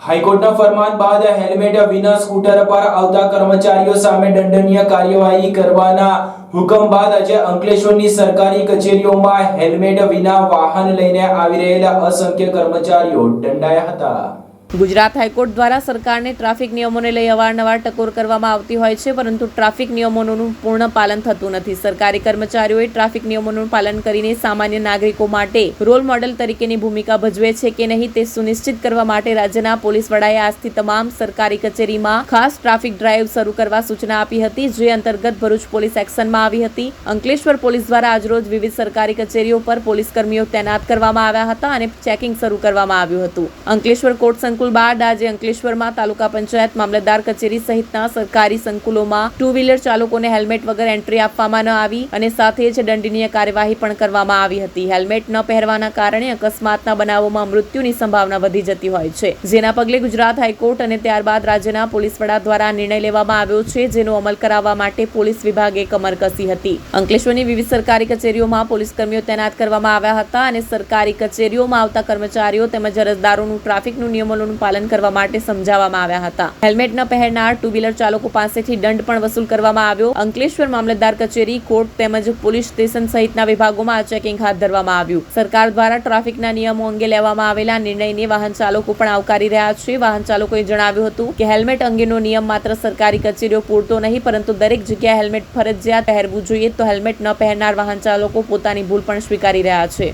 હાઈકોર્ટના ફરમાન બાદ હેલ્મેટ વિના સ્કૂટર પર આવતા કર્મચારીઓ સામે દંડનીય કાર્યવાહી કરવાના હુકમ બાદ આજે અંકલેશ્વરની સરકારી કચેરીઓમાં હેલ્મેટ વિના વાહન લઈને આવી રહેલા અસંખ્ય કર્મચારીઓ દંડાયા હતા. ગુજરાત હાઈકોર્ટ દ્વારા સરકારને ટ્રાફિક નિયમોને લઈ અવારનવાર ટકોર કરવામાં આવતી હોય છે, પરંતુ ટ્રાફિક નિયમોનું પૂર્ણ પાલન થતું નથી. સરકારી કર્મચારીઓએ ટ્રાફિક નિયમોનું પાલન કરીને સામાન્ય નાગરિકો માટે રોલ મોડેલ તરીકેની ભૂમિકા ભજવે છે કે નહીં તે સુનિશ્ચિત કરવા માટે રાજ્યના પોલીસ વડાએ આજથી તમામ સરકારી કચેરીમાં ખાસ ટ્રાફિક ડ્રાઈવ શરૂ કરવા સૂચના આપી હતી, જે અંતર્ગત ભરૂચ પોલીસ એક્શનમાં આવી હતી. અંકલેશ્વર પોલીસ દ્વારા આજરોજ વિવિધ સરકારી કચેરીઓ પર પોલીસ કર્મીઓ તૈનાત કરવામાં આવ્યા હતા અને ચેકિંગ શરૂ કરવામાં આવ્યું હતું. અંકલેશ્વર કોર્ટ સંકુલ બાદ આજે અંકલેશ્વરમાં તાલુકા પંચાયત મામલતદાર કચેરી સહિતના સરકારી સંકુલોમાં ટુ વ્હીલર ચાલકોને હેલ્મેટ વગર એન્ટ્રી આપવામાં ન આવી અને સાથે જ દંડનીય કાર્યવાહી પણ કરવામાં આવી હતી. હેલ્મેટ ન પહેરવાના કારણે અકસ્માતના બનાવોમાં મૃત્યુની સંભાવના વધી જતી હોય છે. જેના પગલે ગુજરાત હાઈકોર્ટ અને ત્યારબાદ રાજ્યના પોલીસ વડા દ્વારા નિર્ણય લેવામાં આવ્યો છે, જેનો અમલ કરાવવા માટે પોલીસ વિભાગે કમર કસી હતી. અંકલેશ્વરની વિવિધ સરકારી કચેરીઓમાં પોલીસ કર્મીઓ તૈનાત કરવામાં આવ્યા હતા અને સરકારી કચેરીઓમાં આવતા કર્મચારીઓ તેમજ અરજદારોનું ટ્રાફિકનું નિયમોનું પાલન કરવા માટે સમજાવવામાં આવ્યા હતા. હેલ્મેટ ન પહેરનાર ટુ વ્હીલર ચાલકો પાસેથી દંડ પણ વસૂલ કરવામાં આવ્યો. અંકલેશ્વર મામલતદાર કચેરી, કોર્ટ તેમજ પોલીસ સ્ટેશન સહિતના વિભાગોમાં આ ચેકિંગ હાથ ધરવામાં આવ્યું. સરકાર દ્વારા ટ્રાફિકના નિયમો અંગે લેવામાં આવેલા નિર્ણયને વાહન ચાલકો પણ આવકારી રહ્યા છે. વાહન ચાલકોએ જણાવ્યું હતું કે હેલ્મેટ અંગેનો નિયમ માત્ર સરકારી કચેરીઓ પૂરતો નહીં, પરંતુ દરેક જગ્યાએ હેલ્મેટ ફરજિયાત પહેરવું જોઈએ. તો હેલ્મેટ ન પહેરનાર વાહન ચાલકો પોતાની ભૂલ પણ સ્વીકારી રહ્યા છે.